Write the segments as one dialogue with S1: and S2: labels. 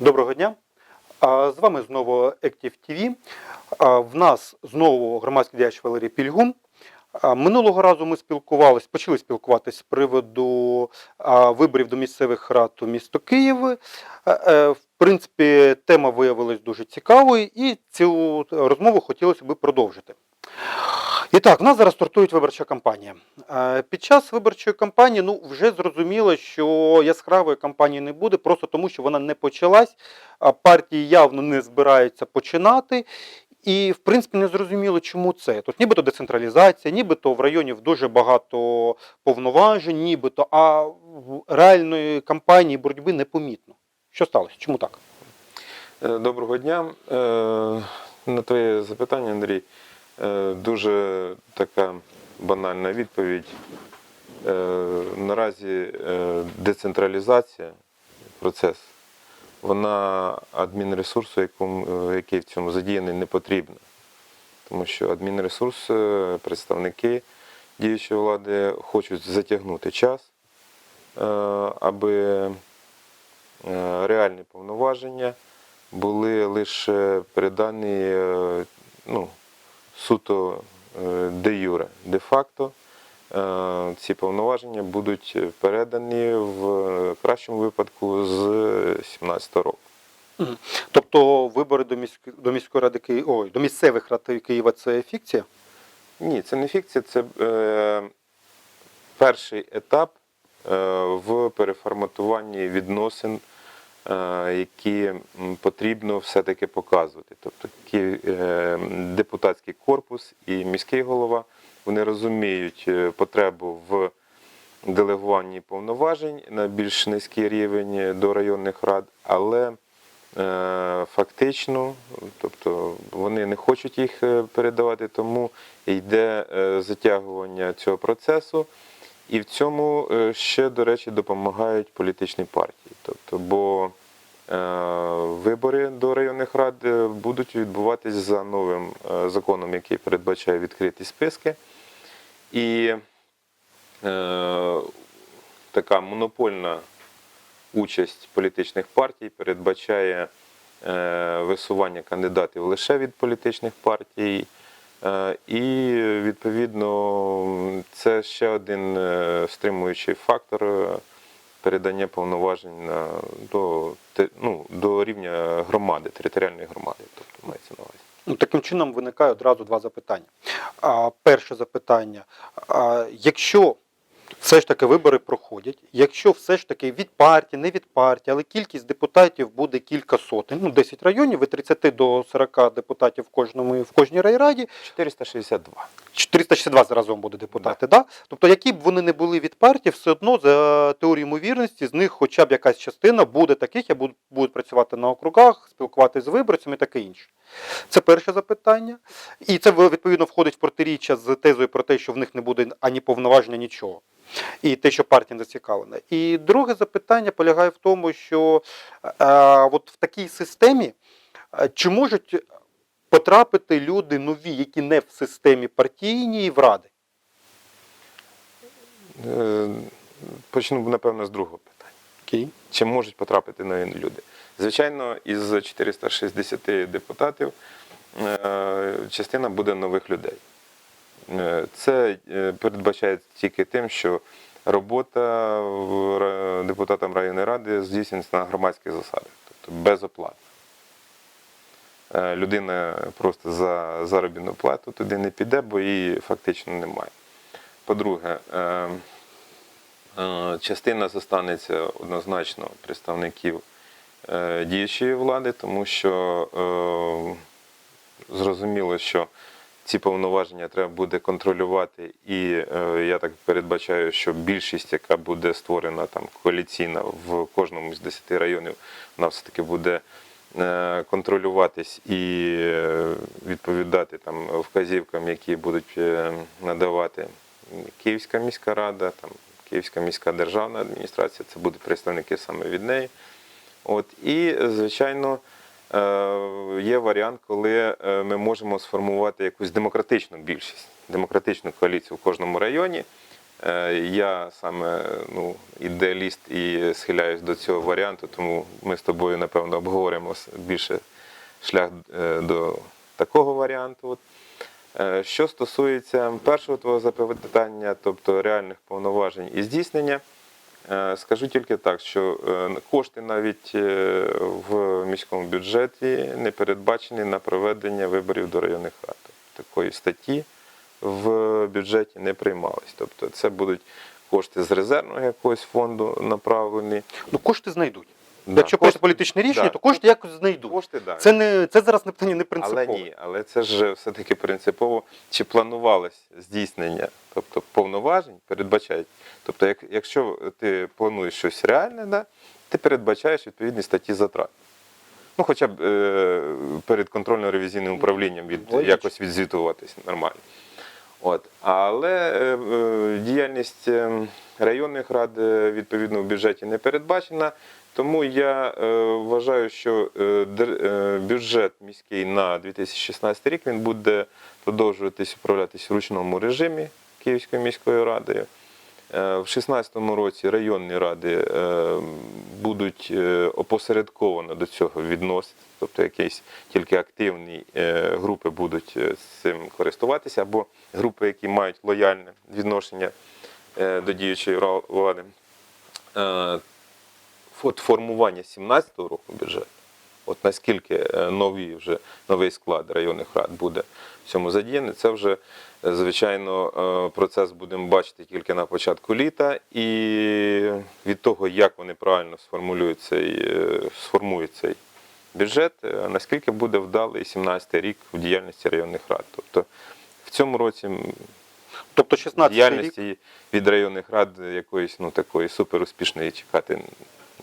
S1: Доброго дня. З вами знову Active TV. В нас знову громадський діяч Валерій Пільгун. Минулого разу ми спілкувалися, почали спілкуватися з приводу виборів до місцевих рад у місто Київ. Е, е, В принципі, тема виявилась дуже цікавою, і цю розмову хотілося б продовжити. І так, нас зараз стартує виборча кампанія. Е, Під час виборчої кампанії ну, вже зрозуміло, що яскравої кампанії не буде, просто тому що вона не почалась, а партії явно не збираються починати. І, в принципі, не зрозуміло, чому це. Тут нібито децентралізація, нібито в районі дуже багато повноважень, нібито, а в реальної кампанії боротьби непомітно. Що сталося? Чому так?
S2: Е, Доброго дня. Е, На твоє запитання, Андрій, дуже така банальна відповідь. Е, Наразі е, децентралізація, процес, вона адмінресурсу, е, який в цьому задіяний, не потрібна. Тому що адмінресурс, е, представники діючої влади хочуть затягнути час, е, аби е, реальні повноваження були лише передані е, ну, суто е, де юре. Де-факто е, ці повноваження будуть передані в е, кращому випадку з 2017 року.
S1: Тобто вибори до, міськ... до міської ради Києва, ой, до місцевих рад Києва це фікція?
S2: Ні, це не фікція, це е, перший етап е, в переформатуванні відносин, які потрібно все-таки показувати. Тобто е, депутатський корпус і міський голова вони розуміють е, потребу в делегуванні повноважень на більш низький рівень до районних рад, але Е, Фактично, тобто вони не хочуть їх е, передавати, тому йде е, затягування цього процесу. І в цьому е, ще, до речі, допомагають політичні партії. Тобто, бо е, вибори до районних рад е, будуть відбуватись за новим законом, який передбачає відкриті списки. І така монопольна участь політичних партій передбачає висування кандидатів лише від політичних партій. Е, І відповідно це ще один е, стримуючий фактор е, передання повноважень на, до, ну, до рівня громади, територіальної громади. Тобто мається на увазі.
S1: Ну, таким чином виникає одразу два запитання. А, перше запитання: а, якщо все ж таки вибори проходять, якщо все ж таки від партії, не від партії, але кількість депутатів буде кілька сотень, ну 10 районів, від 30 до 40 депутатів в кожному в кожній райраді,
S2: 462.
S1: 462 заразом буде депутати. Да. Тобто, які б вони не були від партії, все одно за теорією ймовірності з них хоча б якась частина буде таких, які будуть, будуть працювати на округах, спілкуватися з виборцями і таке інше. Це перше запитання. І це відповідно входить в протиріччя з тезою про те, що в них не буде ані повноваження, нічого. І те, що партія не зацікавлена. І друге запитання полягає в тому, що е, от в такій системі е, чи можуть потрапити люди нові, які не в системі партійній в ради?
S2: Е, Почну, напевно, з другого питання.
S1: Окей.
S2: Чи можуть потрапити нові люди? Звичайно, із 460 депутатів е, частина буде нових людей. Е, Це е, передбачається тільки тим, що робота депутатам районної ради здійснюється на громадських засадах, тобто безоплатно. Людина просто за заробітну плату туди не піде, бо її фактично немає. По-друге, Частина зостанеться однозначно представників діючої влади, тому що е, зрозуміло, що ці повноваження треба буде контролювати, і е, я так передбачаю, що більшість, яка буде створена там коаліційна в кожному з 10 районів, вона все-таки буде е, контролюватись і е, відповідати там вказівкам, які будуть е, надавати Київська міська рада, там Київська міська державна адміністрація, це будуть представники саме від неї. От, і, звичайно, е, є варіант, коли е, ми можемо сформувати якусь демократичну більшість, демократичну коаліцію в кожному районі. Е, Я саме ну, ідеаліст і схиляюсь до цього варіанту, тому ми з тобою, напевно, обговоримо більше шлях до такого варіанту. Що стосується першого твого запитання, тобто реальних повноважень і здійснення, скажу тільки так, що е, кошти навіть е, в міському бюджеті не передбачені на проведення виборів до районних рад. Такої статті в бюджеті не приймались. Тобто це будуть кошти з резервного якогось фонду направлені.
S1: Ну, кошти знайдуть.
S2: Да,
S1: Якщо
S2: кошти-
S1: політичне рішення,
S2: да,
S1: то кошти якось знайдуть.
S2: Кошти, да.
S1: Це не це зараз не питання не принципове.
S2: Але ні, але це ж все-таки принципово, чи планувалось здійснення, тобто повноважень передбачають. Тобто, як, якщо ти плануєш щось реальне, да, ти передбачаєш відповідні статті затрат. Ну, хоча б е, перед контрольно-ревізійним управлінням від, якось відзвітуватися нормально. От. Але е, е, діяльність е, районних рад е, відповідно в бюджеті не передбачена. Тому я е, вважаю, що е, е, бюджет міський на 2016 рік він буде продовжуватись управлятись в ручному режимі Київською міською радою. Е, В 2016 році районні ради е, будуть е, опосередковано до цього відносити, тобто якісь тільки активні е, групи будуть е, з цим користуватися, або групи, які мають лояльне відношення е, до діючої влади. От формування 2017 року бюджету, от наскільки е, нові вже новий склад районних рад буде в цьому задіяний, це вже е, звичайно е, процес будемо бачити тільки на початку літа, і від того, як вони правильно сформулюють цей, сформують цей бюджет, наскільки буде вдалий 17 рік в діяльності районних рад. Тобто в цьому році
S1: Тобто 16 рік?
S2: діяльності від районних рад якоїсь ну такої суперуспішної чекати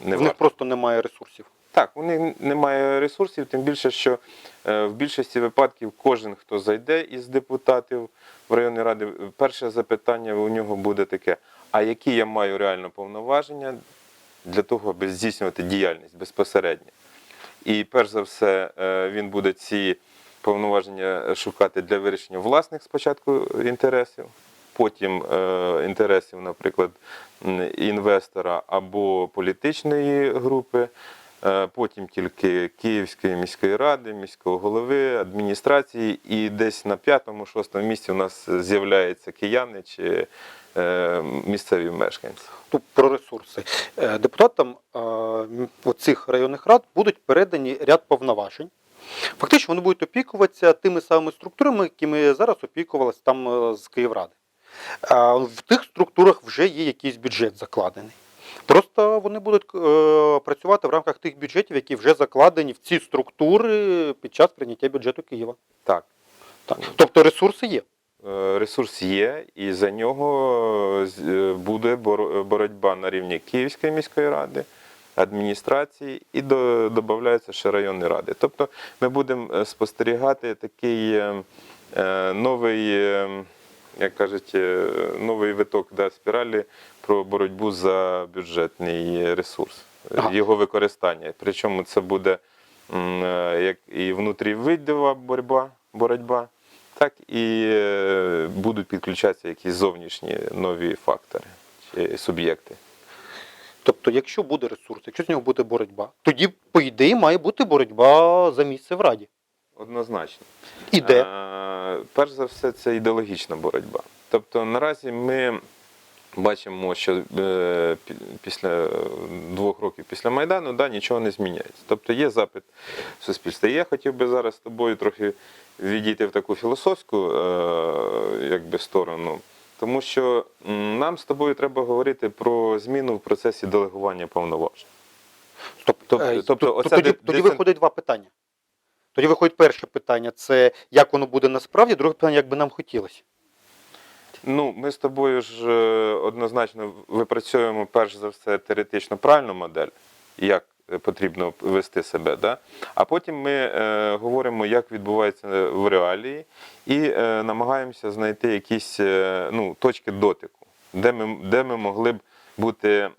S2: не
S1: в них просто немає ресурсів.
S2: Так, у них немає ресурсів, тим більше, що е, в більшості випадків кожен, хто зайде із депутатів в районні ради, перше запитання у нього буде таке: а які я маю реально повноваження для того, аби здійснювати діяльність безпосередньо? І перш за все, е, він буде ці повноваження шукати для вирішення власних спочатку інтересів, потім е, інтересів, наприклад, інвестора або політичної групи, е, потім тільки Київської міської ради, міського голови, адміністрації, і десь на п'ятому-шостому місці у нас з'являються кияни чи е, місцеві мешканці.
S1: Ну, про ресурси. Депутатам м, оцих районних рад будуть передані ряд повноважень. Фактично вони будуть опікуватися тими самими структурами, якими зараз опікувалися там з Київради. В тих структурах вже є якийсь бюджет закладений. Просто вони будуть е, працювати в рамках тих бюджетів, які вже закладені в ці структури під час прийняття бюджету Києва.
S2: Так.
S1: Так. Тобто ресурси є.
S2: Е, Ресурс є, і за нього е, буде боротьба на рівні Київської міської ради, адміністрації і додаються ще районні ради. Тобто ми будемо спостерігати такий новий, як кажуть, е, новий виток да, спіралі про боротьбу за бюджетний ресурс,
S1: Ага.
S2: його використання. Причому це буде е, як і внутрівидова боротьба, боротьба, так і е, будуть підключатися якісь зовнішні нові фактори чи суб'єкти.
S1: Тобто, якщо буде ресурс, якщо з нього буде боротьба, тоді, по ідеї, має бути боротьба за місце в Раді.
S2: Однозначно.
S1: І де?
S2: Е, Перш за все, це ідеологічна боротьба. Тобто наразі ми бачимо, що е, після двох років після Майдану да, нічого не зміняється. Тобто є запит суспільства. І я хотів би зараз з тобою трохи відійти в таку філософську е, якби, сторону. Тому що нам з тобою треба говорити про зміну в процесі делегування повноважень.
S1: Тобто,
S2: Тобто- тобто оця
S1: тоді, тоді виходить два питання. Тоді виходить перше питання це як воно буде насправді, друге питання, як би нам хотілося.
S2: Ну, ми з тобою ж е, однозначно випрацьовуємо перш за все теоретично правильну модель, як е, потрібно вести себе. Да? А потім ми е, говоримо, як відбувається в реалії, і е, намагаємося знайти якісь е, ну, точки дотику, де ми, де ми могли б бути, е,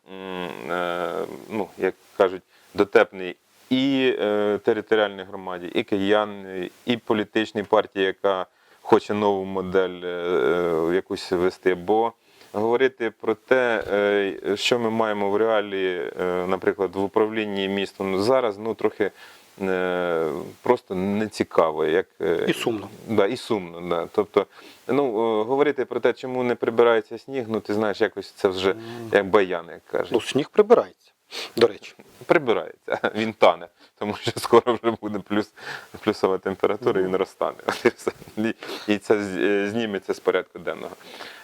S2: ну, як кажуть, дотепний і е, територіальній громаді, і киян, і політичній партії, яка хоче нову модель е, е, якусь вести. Бо говорити про те, е, що ми маємо в реалії, е, наприклад, в управлінні містом зараз, ну трохи. Просто не цікаво, як
S1: І сумно.
S2: Да, і сумно, да. Тобто, ну говорити про те, чому не прибирається сніг, ну ти знаєш, якось це вже як баян, як кажуть.
S1: Ну, сніг прибирається, до речі.
S2: Прибирається, він тане, тому що скоро вже буде плюс, плюсова температура, і він розтане. І це е, зніметься з порядку денного.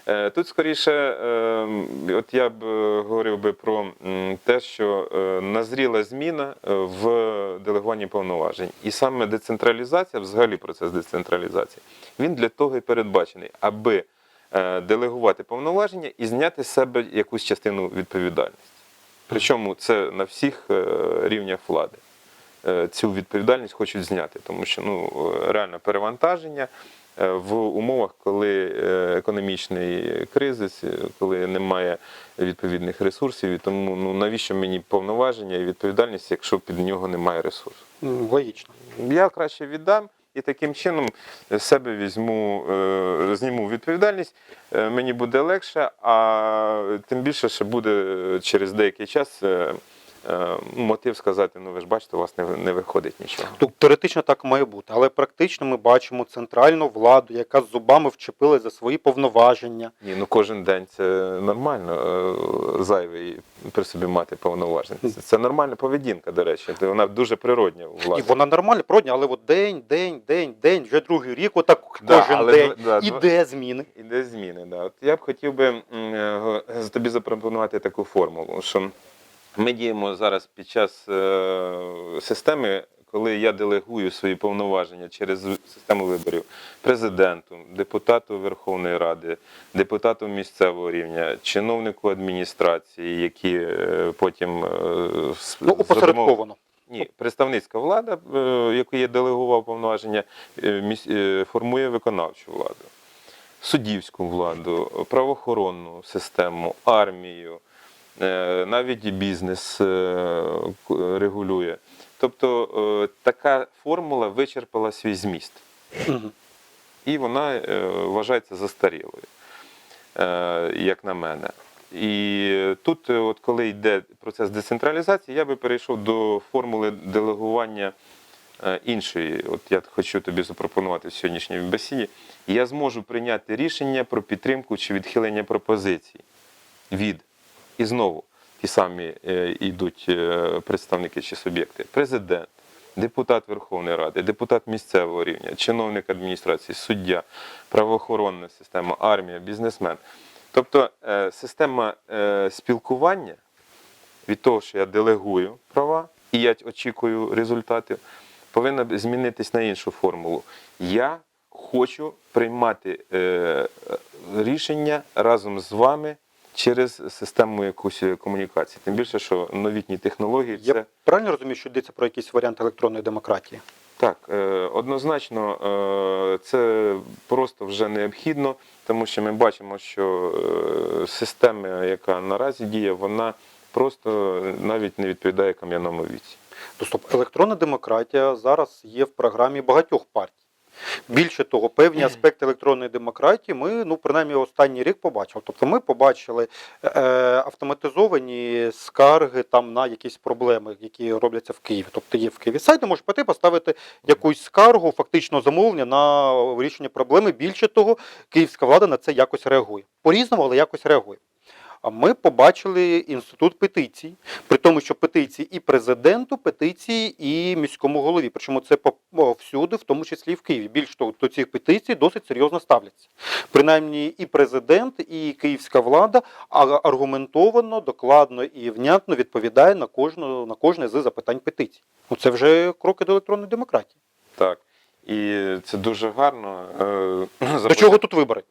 S2: Е, Тут скоріше, е, от я б говорив би про те, що назріла зміна в делегуванні повноважень. І саме децентралізація, взагалі процес децентралізації, він для того і передбачений, аби делегувати повноваження і зняти з себе якусь частину відповідальності. Причому це на всіх е, рівнях влади. Е, Цю відповідальність хочуть зняти, тому що ну, е, реально перевантаження в умовах, коли економічний кризис, коли немає відповідних ресурсів, і тому ну, навіщо мені повноваження і відповідальність, якщо під нього немає ресурсу?
S1: Логічно.
S2: Я краще віддам і таким чином з себе візьму, е, зніму відповідальність, е, мені буде легше, а тим більше, що буде через деякий час е, е, мотив сказати: ну ви ж бачите, у вас не, не виходить нічого.
S1: Ну, теоретично так має бути, але практично ми бачимо центральну владу, яка з зубами вчепилась за свої повноваження.
S2: Ні, ну кожен день це нормально е, зайвий при собі мати повноваження. Це, це нормальна поведінка, до речі. Вона дуже природня у
S1: І вона нормальна, природня, але от день, день, день, день, вже другий рік, отак
S2: Да,
S1: кожен
S2: але
S1: день
S2: да,
S1: іде зміни.
S2: Іде зміни. Да. От я б хотів би е, тобі запропонувати таку формулу, що ми діємо зараз під час е, системи, коли я делегую свої повноваження через систему виборів президенту, депутату Верховної Ради, депутату місцевого рівня, чиновнику адміністрації, які е, потім е,
S1: Ну,
S2: за
S1: опосередковано.
S2: ні, представницька влада, яку я делегував повноваження, формує виконавчу владу, суддівську владу, правоохоронну систему, армію, навіть і бізнес е, регулює. Тобто е, така формула вичерпала свій зміст і вона е, вважається застарілою, е, як на мене. І тут, е, от коли йде процес децентралізації, я би перейшов до формули делегування е, іншої. От я хочу тобі запропонувати в сьогоднішній бесіді. Я зможу прийняти рішення про підтримку чи відхилення пропозицій від і знову ті самі е, йдуть е, представники чи суб'єкти. Президент, депутат Верховної Ради, депутат місцевого рівня, чиновник адміністрації, суддя, правоохоронна система, армія, бізнесмен. Тобто е, система спілкування від того, що я делегую права і я очікую результатів, повинна змінитись на іншу формулу. Я хочу приймати рішення разом з вами через систему якусь комунікації. Тим більше, що новітні технології це.
S1: Я правильно розумію, що йдеться про якийсь варіант електронної демократії?
S2: Так, е, однозначно, е, це просто вже необхідно, тому що ми бачимо, що е, система, яка наразі діє, вона просто навіть не відповідає кам'яному віці.
S1: То стоп, електронна демократія зараз є в програмі багатьох партій. Більше того, певні аспекти електронної демократії ми, ну принаймні, останній рік побачили. Тобто ми побачили е, автоматизовані скарги там на якісь проблеми, які робляться в Києві. Тобто є в Києві сайт, де можеш піти поставити якусь скаргу, фактично замовлення на вирішення проблеми. Більше того, київська влада на це якось реагує. По-різному, але якось реагує. А ми побачили інститут петицій, при тому, що петиції і президенту, петиції і міському голові. Причому це всюди, в тому числі і в Києві. Більш того, до цих петицій досить серйозно ставляться. Принаймні, і президент, і київська влада аргументовано, докладно і внятно відповідає на кожну на кожне з запитань петицій. Ну це вже кроки до електронної демократії.
S2: Так. І це дуже гарно. Е,
S1: До чого тут вибори?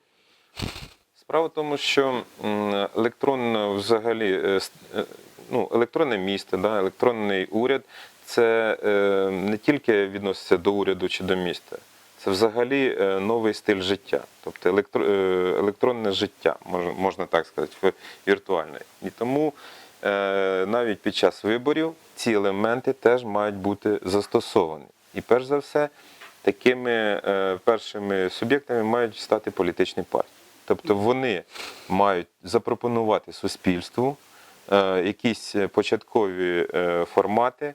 S2: Справа в тому, що м, електронно взагалі е, е, ну, електронне місто, да, електронний уряд це е, не тільки відноситься до уряду чи до міста, це взагалі новий стиль життя, тобто електронне життя, можна, так сказати, віртуальне. І тому навіть під час виборів ці елементи теж мають бути застосовані. І перш за все, такими першими суб'єктами мають стати політичні партії. Тобто вони мають запропонувати суспільству е, якісь початкові е, формати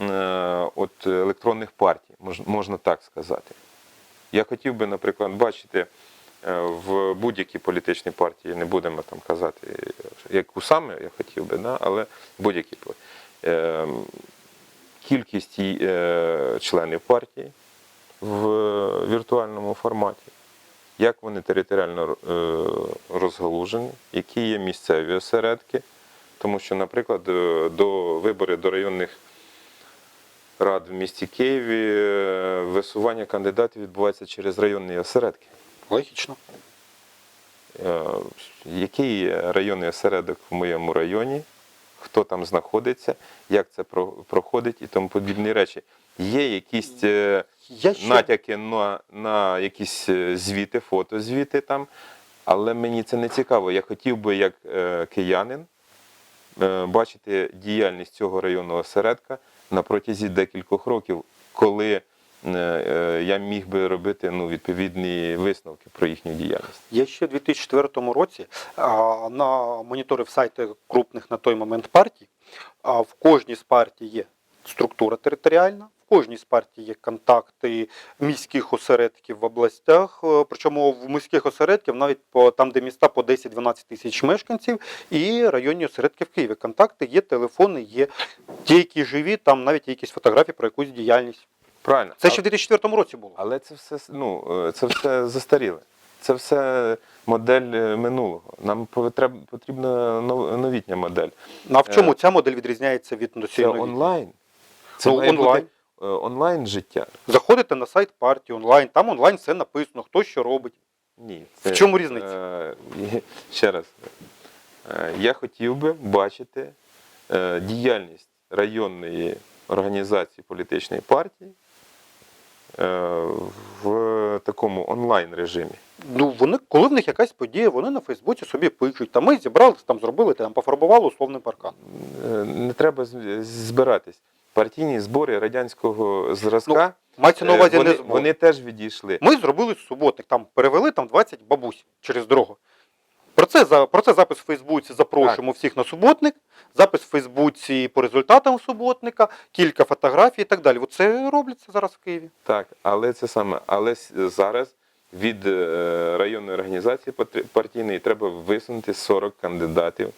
S2: е, от електронних партій, мож- можна так сказати. Я хотів би, наприклад, бачити в будь-якій політичній партії, не будемо там казати, яку саме я хотів би, але е, кількість членів партії в віртуальному форматі, як вони територіально е, розгалужені, які є місцеві осередки. Тому що, наприклад, е, до виборів до районних рад в місті Києві е, висування кандидатів відбувається через районні осередки.
S1: Логічно.
S2: Який районний осередок в моєму районі, хто там знаходиться, як це проходить і тому подібні речі. Є якісь е,
S1: Я ще
S2: натяки на, на якісь е, звіти, фотозвіти там, але мені це не цікаво. Я хотів би, як е, киянин, е, бачити діяльність цього районного осередка на протязі декількох років, коли е, е, я міг би робити ну, відповідні висновки про їхню діяльність.
S1: Я ще в 2004 році а, на моніторив сайти крупних на той момент партій. А в кожній з партій є структура територіальна, в кожній з партій є контакти міських осередків в областях. е, Причому в міських осередків навіть по там, де міста по 10-12 тисяч мешканців, і районні осередки в Києві. Контакти є, телефони є. Ті, які живі, там навіть є якісь фотографії про якусь діяльність.
S2: Правильно.
S1: Це ще в 2004 році було.
S2: Але це все, ну, е, це все застаріле. Це все модель е, минулого. Нам потрібна нов- новітня модель.
S1: Ну, А в чому ця модель відрізняється від
S2: Це онлайн. Це
S1: Ну, онлайн.
S2: бути онлайн життя.
S1: Заходите на сайт партії онлайн, там онлайн все написано, хто що робить.
S2: Ні.
S1: В чому різниця?
S2: Е, ще раз. Е, я хотів би бачити е, діяльність районної організації політичної партії е, в такому онлайн режимі.
S1: Ну вони, коли в них якась подія, вони на Фейсбуці собі пишуть. Там ми зібрались, там зробили, там пофарбували условний паркан.
S2: Е, Не треба з- збиратись. Партійні збори радянського зразка
S1: Мається на
S2: е,
S1: увазі
S2: вони,
S1: не збор.
S2: вони теж відійшли.
S1: Ми зробили суботник, там перевели там 20 бабусь через дорогу. Про це, про це запис в Фейсбуці запрошуємо всіх на суботник, запис в Фейсбуці по результатам суботника, кілька фотографій і так далі. Оце робляться зараз в Києві.
S2: Так, але це саме. Але зараз від е, районної організації партійної треба висунути 40 кандидатів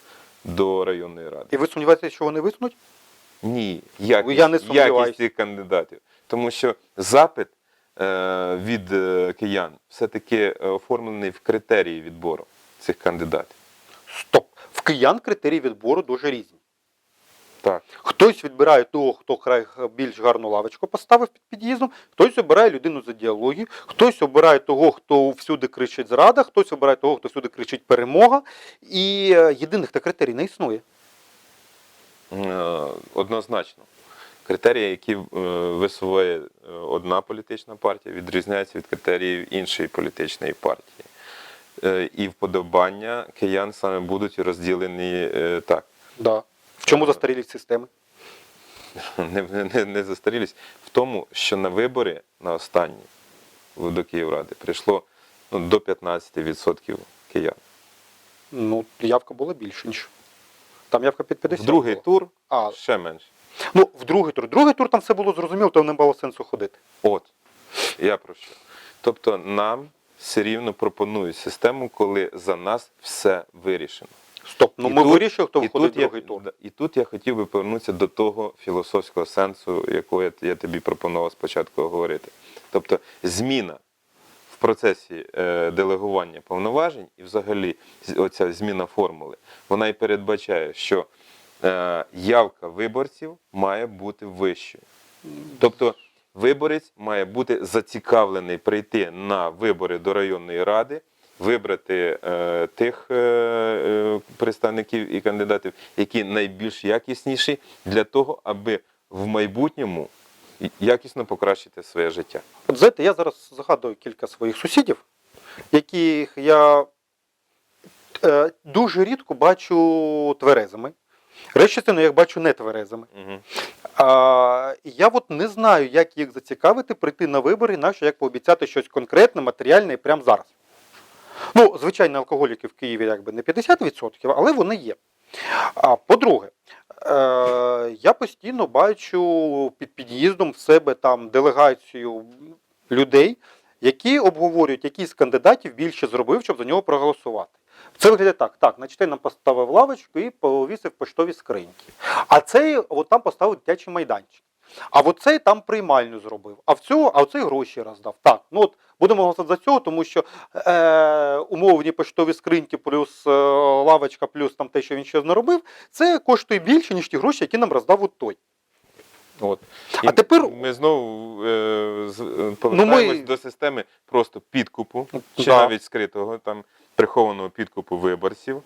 S2: до районної ради.
S1: І ви сумніваєтеся, що вони висунуть?
S2: Ні, якість,
S1: Я не
S2: якість цих кандидатів. Тому що запит е, від е, киян все-таки оформлений в критерії відбору цих кандидатів.
S1: Стоп. В киян критерії відбору дуже різні.
S2: Так.
S1: Хтось відбирає того, хто край більш гарну лавочку поставив під під'їздом, хтось обирає людину за діалогію, хтось обирає того, хто всюди кричить зрада, хтось обирає того, хто всюди кричить перемога. І е, єдиних та критерій не існує.
S2: Е, Однозначно. Критерії, які е, висуває е, одна політична партія, відрізняються від критеріїв іншої політичної партії. І вподобання киян саме будуть розділені так.
S1: Да. В чому застарілість системи?
S2: Не, не, не застарілість. В тому, що на вибори на останні до Київради прийшло ну, до 15% киян.
S1: Ну, явка була більше, ніж. Там явка під 50.
S2: В другий
S1: була.
S2: тур
S1: А,
S2: ще менше.
S1: ну, в другий тур. Другий тур там все було зрозуміло, то не мало сенсу ходити.
S2: От, я про що. Тобто нам все рівно пропонують систему, коли за нас все вирішено.
S1: Стоп, ну
S2: І
S1: ми
S2: тут-
S1: вирішили, хто входить в
S2: тут, я,
S1: другий тур.
S2: і тут я хотів би повернутися до того філософського сенсу, якого я, я тобі пропонував спочатку говорити. Тобто зміна в процесі е, делегування повноважень і взагалі оця зміна формули, вона і передбачає, що е, явка виборців має бути вищою. Тобто виборець має бути зацікавлений прийти на вибори до районної ради, вибрати е, тих е, е, представників і кандидатів, які найбільш якісніші, для того, аби в майбутньому якісно покращити своє життя.
S1: От знаєте, я зараз згадую кілька своїх сусідів, яких я е, дуже рідко бачу тверезими. Решта частина, як бачу, не тверезими.
S2: Угу.
S1: А, я от не знаю, як їх зацікавити прийти на вибори, інакше як пообіцяти щось конкретне, матеріальне і прямо зараз. Ну, звичайно, алкоголіків в Києві якби не 50%, але вони є. А по-друге, я постійно бачу під під'їздом в себе там делегацію людей, які обговорюють, який з кандидатів більше зробив, щоб за нього проголосувати. Це виглядає так: так, значить, нам поставив лавочку і повісив поштові скриньки. А цей от там поставив дитячий майданчик. А от цей там приймальню зробив. А в цього, а оцей гроші роздав. Так, ну от будемо голосувати за цього, тому що е, умовні поштові скриньки плюс е, лавочка, плюс там те, що він ще наробив, це коштує більше, ніж ті гроші, які нам роздав от той.
S2: От.
S1: А тепер-
S2: ми знову е, з- е,
S1: Ну,
S2: повертаємось
S1: ми-
S2: до системи просто підкупу, чи
S1: Да.
S2: навіть скритого там прихованого підкупу виборців.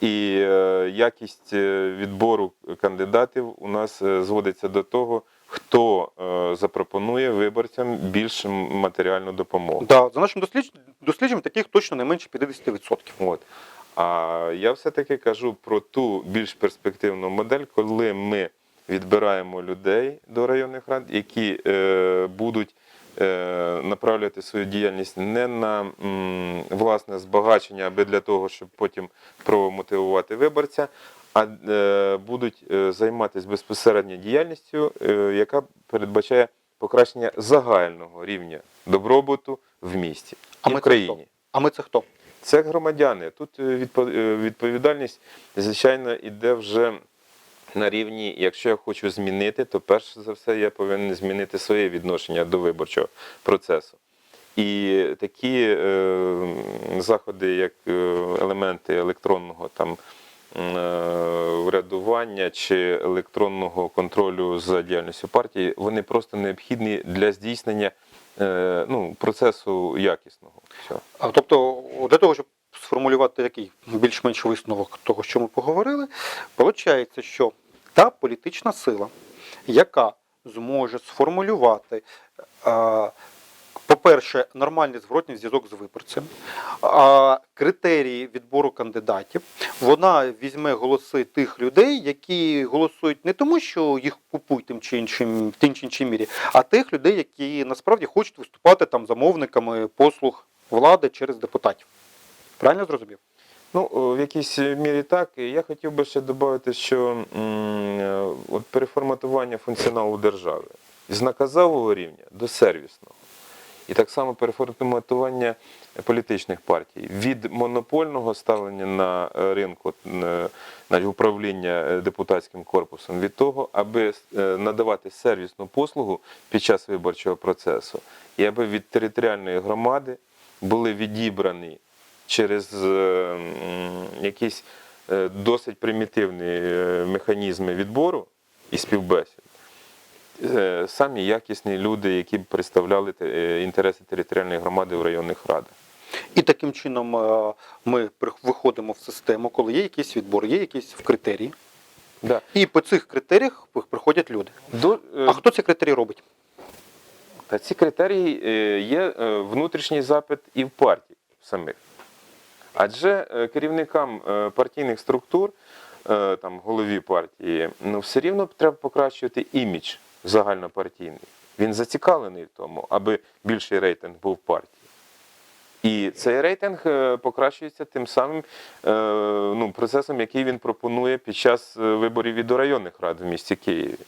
S2: І е, якість е, відбору кандидатів у нас е, зводиться до того, хто е, запропонує виборцям більш матеріальну допомогу.
S1: Да, за нашим дослідж... дослідженням таких точно не менше 50%.
S2: От. А я все-таки кажу про ту більш перспективну модель, коли ми відбираємо людей до районних рад, які е, будуть е, направляти свою діяльність не на м, власне збагачення, аби для того, щоб потім промотивувати виборця, а е, будуть е, займатися безпосередньо діяльністю, е, яка передбачає покращення загального рівня добробуту в місті
S1: А
S2: і в країні.
S1: А ми це хто?
S2: Це громадяни. Тут відповідальність, звичайно, іде вже на рівні, якщо я хочу змінити, то перш за все я повинен змінити своє відношення до виборчого процесу. І такі е, заходи, як елементи електронного там. Е, Врядування чи електронного контролю за діяльністю партії, вони просто необхідні для здійснення е, ну, процесу якісного.
S1: А, Тобто, для того, щоб сформулювати такий більш-менш висновок того, що ми поговорили, виходить, що та політична сила, яка зможе сформулювати, а, по-перше, нормальний зворотній зв'язок з виборцем, а, критерії відбору кандидатів, вона візьме голоси тих людей, які голосують не тому, що їх купують тим чи іншим, тим чи іншій мірі, а тих людей, які насправді хочуть виступати там замовниками послуг влади через депутатів. Правильно зрозумів?
S2: Ну, в якійсь мірі так. Я хотів би ще додати, що е, от переформатування функціоналу держави з наказового рівня до сервісного. І так само переформатування політичних партій від монопольного ставлення на е, ринку е, на управління е, депутатським корпусом від того, аби надавати сервісну послугу під час виборчого процесу, і аби від територіальної громади були відібрані через якісь досить примітивні механізми відбору і співбесід. Е, Самі якісні люди, які б представляли е, інтереси територіальної громади в районних радах.
S1: І таким чином е, ми виходимо в систему, коли є якийсь відбор, є якісь критерії.
S2: Да.
S1: І по цих критеріях приходять люди.
S2: До,
S1: А хто ці критерії робить?
S2: Та ці критерії є внутрішній запит і в партії самих. Адже керівникам партійних структур, там, голові партії, ну, все рівно треба покращувати імідж загальнопартійний. Він зацікавлений в тому, аби більший рейтинг був в партії. І цей рейтинг е, покращується тим самим е, ну, процесом, який він пропонує під час е, виборів і до районних рад в місті Києві.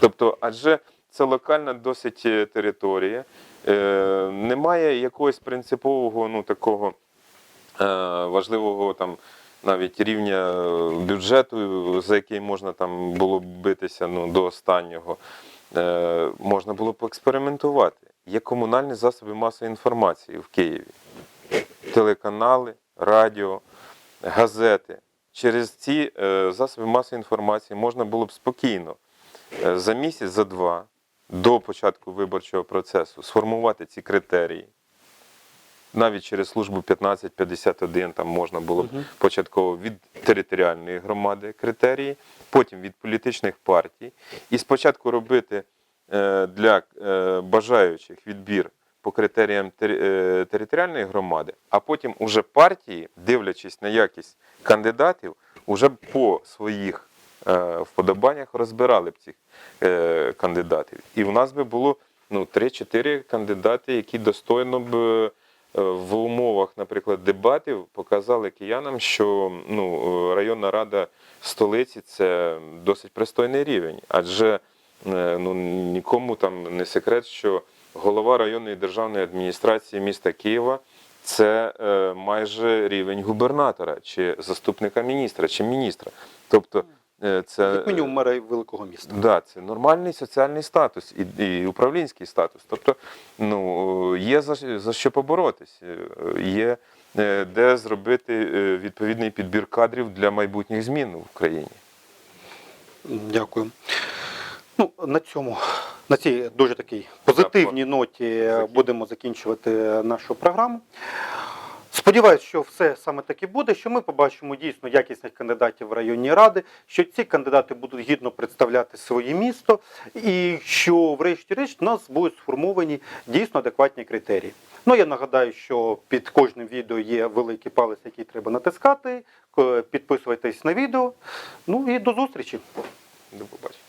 S2: Тобто, адже це локальна досить територія, немає якогось принципового, ну такого важливого там навіть рівня е, бюджету, за який можна там було битися ну, до останнього. Е, можна було б експериментувати. Є комунальні засоби масової інформації в Києві, телеканали, радіо, газети. Через ці е, засоби масової інформації можна було б спокійно за місяць, за два до початку виборчого процесу сформувати ці критерії. Навіть через службу 1551 там можна було б
S1: Мгм.
S2: початково від територіальної громади критерії, потім від політичних партій. І спочатку робити е, для е, бажаючих відбір по критеріям е, територіальної громади, а потім уже партії, дивлячись на якість кандидатів, уже по своїх е, вподобаннях розбирали б цих е, кандидатів. І в нас би було ну, 3-4 кандидати, які достойно б в умовах, наприклад, дебатів показали киянам, що ну, е, районна рада столиці це досить пристойний рівень. Адже е, ну, нікому там не секрет, що голова районної державної адміністрації міста Києва це е, майже рівень губернатора, чи заступника міністра, чи міністра. Тобто е, це
S1: Як мінімум мера великого міста.
S2: Да, це нормальний соціальний статус і, і управлінський статус. Тобто, ну, є за, за що поборотись, е, є е, де зробити е, відповідний підбір кадрів для майбутніх змін в країні.
S1: Дякую. Ну, на цьому, на цій дуже такій позитивній ноті будемо закінчувати нашу програму. Сподіваюсь, що все саме так і буде, що ми побачимо дійсно якісних кандидатів в районні ради, що ці кандидати будуть гідно представляти своє місто, і що, врешті-решт, у нас будуть сформовані дійсно адекватні критерії. Ну, я нагадаю, що під кожним відео є великий палець, який треба натискати. Підписуйтесь на відео. Ну і до зустрічі.
S2: До побачення.